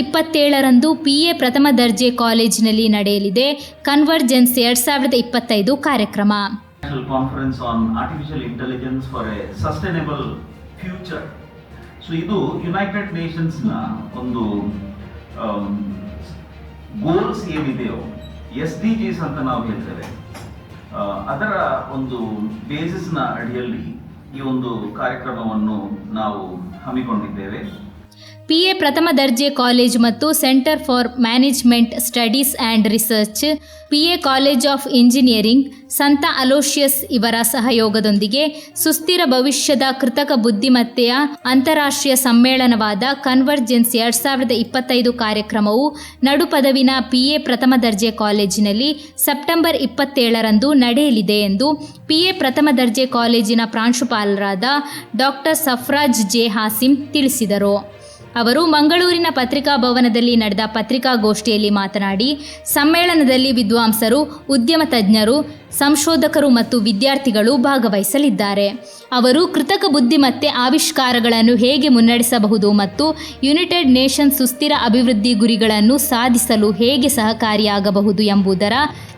ಇಪ್ಪತ್ತೇಳರಂದು P A ಪ್ರಥಮ ದರ್ಜೆ ಕಾಲೇಜಿನಲ್ಲಿ ನಡೆಯಲಿದೆ. ಕನ್ವರ್ಜೆನ್ಸ್ ಎರಡ್ ಸಾವಿರದ ಇಪ್ಪತ್ತೈದು ಕಾರ್ಯಕ್ರಮ. Conference on artificial intelligence for a sustainable future. So ಇದು ಯುನೈಟೆಡ್ ನೇಷನ್ಸ್ನ ಒಂದು ಗೋಲ್ಸ್ ಏನಿದೆಯೋ ಎಸ್ ಡಿ ಜಿಸ್ ಅಂತ ನಾವು ಹೇಳ್ತೇವೆ. ಅದರ ಒಂದು ಬೇಸಿಸ್ನ ಅಡಿಯಲ್ಲಿ ಈ ಒಂದು ಕಾರ್ಯಕ್ರಮವನ್ನು ನಾವು ಹಮ್ಮಿಕೊಂಡಿದ್ದೇವೆ. ಪಿ ಎ ಪ್ರಥಮ ದರ್ಜೆ ಕಾಲೇಜ್ ಮತ್ತು centre for management studies and research P A college of engineering, ಸಂತ ಅಲೋಷಿಯಸ್ ಇವರ ಸಹಯೋಗದೊಂದಿಗೆ ಸುಸ್ಥಿರ ಭವಿಷ್ಯದ ಕೃತಕ ಬುದ್ಧಿಮತ್ತೆಯ ಅಂತಾರಾಷ್ಟ್ರೀಯ ಸಮ್ಮೇಳನವಾದ ಕನ್ವರ್ಜೆನ್ಸ್ ಎರಡ್ ಸಾವಿರದ ಇಪ್ಪತ್ತೈದು ಕಾರ್ಯಕ್ರಮವು ನಡುಪದವಿನ ಪಿ ಎ ಪ್ರಥಮ ದರ್ಜೆ ಕಾಲೇಜಿನಲ್ಲಿ ಸೆಪ್ಟೆಂಬರ್ ಇಪ್ಪತ್ತೇಳರಂದು ನಡೆಯಲಿದೆ ಎಂದು ಪಿ ಎ ಪ್ರಥಮ ದರ್ಜೆ ಕಾಲೇಜಿನ ಪ್ರಾಂಶುಪಾಲರಾದ ಡಾಕ್ಟರ್ ಸಫ್ರಾಜ್ ಜೆ ಹಾಸಿಂ ತಿಳಿಸಿದರು. ಅವರು ಮಂಗಳೂರಿನ ಪತ್ರಿಕಾ ಭವನದಲ್ಲಿ ನಡೆದ ಪತ್ರಿಕಾಗೋಷ್ಠಿಯಲ್ಲಿ ಮಾತನಾಡಿ ಸಮ್ಮೇಳನದಲ್ಲಿ ವಿದ್ವಾಂಸರು ಉದ್ಯಮ ತಜ್ಞರು ಸಂಶೋಧಕರು ಮತ್ತು ವಿದ್ಯಾರ್ಥಿಗಳು ಭಾಗವಹಿಸಲಿದ್ದಾರೆ. ಅವರು ಕೃತಕ ಬುದ್ಧಿಮತ್ತೆ ಆವಿಷ್ಕಾರಗಳನ್ನು ಹೇಗೆ ಮುನ್ನಡೆಸಬಹುದು ಮತ್ತು ಯುನೈಟೆಡ್ ನೇಷನ್ ಸುಸ್ಥಿರ ಅಭಿವೃದ್ಧಿ ಗುರಿಗಳನ್ನು ಸಾಧಿಸಲು ಹೇಗೆ ಸಹಕಾರಿಯಾಗಬಹುದು ಎಂಬುದರ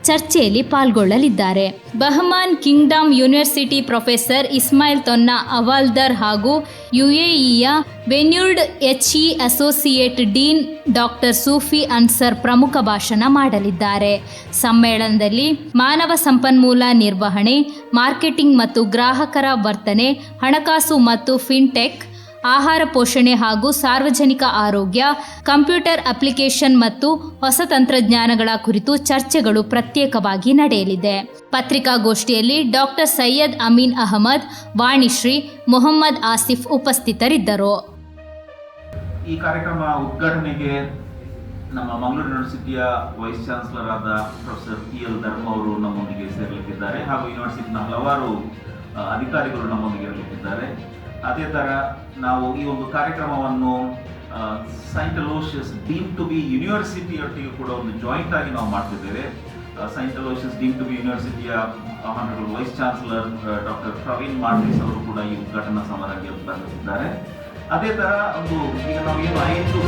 ಚರ್ಚೆಯಲ್ಲಿ ಪಾಲ್ಗೊಳ್ಳಲಿದ್ದಾರೆ. ಬಹಮಾನ್ ಕಿಂಗ್ಡಮ್ ಯೂನಿವರ್ಸಿಟಿ ಪ್ರೊಫೆಸರ್ ಇಸ್ಮಾಯಿಲ್ ತೊನ್ನಾ ಅವಾಲ್ದರ್ ಹಾಗೂ ಯುಎಇಯ ವೆನ್ಯೂರ್ಡ್ HE associate dean doctor Sufi Ansar ಪ್ರಮುಖ ಭಾಷಣ ಮಾಡಲಿದ್ದಾರೆ. ಸಮ್ಮೇಳನದಲ್ಲಿ ಮಾನವ ಸಂಪನ್ಮೂಲ ನಿರ್ವಹಣೆ, ಮಾರ್ಕೆಟಿಂಗ್ ಮತ್ತು ಗ್ರಾಹಕರ ವರ್ತನೆ, ಹಣಕಾಸು ಮತ್ತು ಫಿನ್ಟೆಕ್, ಆಹಾರ ಪೋಷಣೆ ಹಾಗೂ ಸಾರ್ವಜನಿಕ ಆರೋಗ್ಯ, ಕಂಪ್ಯೂಟರ್ ಅಪ್ಲಿಕೇಶನ್ ಮತ್ತು ಹೊಸ ತಂತ್ರಜ್ಞಾನಗಳ ಕುರಿತು ಚರ್ಚೆಗಳು ಪ್ರತ್ಯೇಕವಾಗಿ ನಡೆಯಲಿದೆ. ಪತ್ರಿಕಾಗೋಷ್ಠಿಯಲ್ಲಿ ಡಾಕ್ಟರ್ ಸೈಯದ್ ಅಮೀನ್ ಅಹಮದ್, ವಾಣಿಶ್ರೀ, ಮೊಹಮ್ಮದ್ ಆಸಿಫ್ ಉಪಸ್ಥಿತರಿದ್ದರು. ಈ ಕಾರ್ಯಕ್ರಮ ಉದ್ಘಾಟನೆಗೆ ನಮ್ಮ ಮಂಗಳೂರು ಯೂನಿವರ್ಸಿಟಿಯ ವೈಸ್ ಚಾನ್ಸಲರ್ ಆದ ಪ್ರೊಫೆಸರ್ ಪಿ ಎಲ್ ಧರ್ಮ ಅವರು ನಮ್ಮೊಂದಿಗೆ ಸೇರಲಿಕ್ಕಿದ್ದಾರೆ ಹಾಗೂ ಯೂನಿವರ್ಸಿಟಿನ ಹಲವಾರು ಅಧಿಕಾರಿಗಳು ನಮ್ಮೊಂದಿಗೆ ಇರಲಿಕ್ಕಿದ್ದಾರೆ. ಅದೇ ಥರ ನಾವು ಈ ಒಂದು ಕಾರ್ಯಕ್ರಮವನ್ನು saint Aloysius deem to be ಯೂನಿವರ್ಸಿಟಿಯೊಟ್ಟಿಗೆ ಕೂಡ ಒಂದು ಜಾಯಿಂಟ್ ಆಗಿ ನಾವು ಮಾಡ್ತಿದ್ದೇವೆ. Saint Aloysius deem to be ಯೂನಿವರ್ಸಿಟಿಯ honourable vice chancellor doctor Praveen Martis ಅವರು ಕೂಡ ಈ ಉದ್ಘಾಟನಾ ಸಮಾರಂಭಕ್ಕೆ ಬಂದಿದ್ದಾರೆ. ಅದೇ ಥರ ಒಂದು, ಈಗ ನಾವು ಏನು ಐದು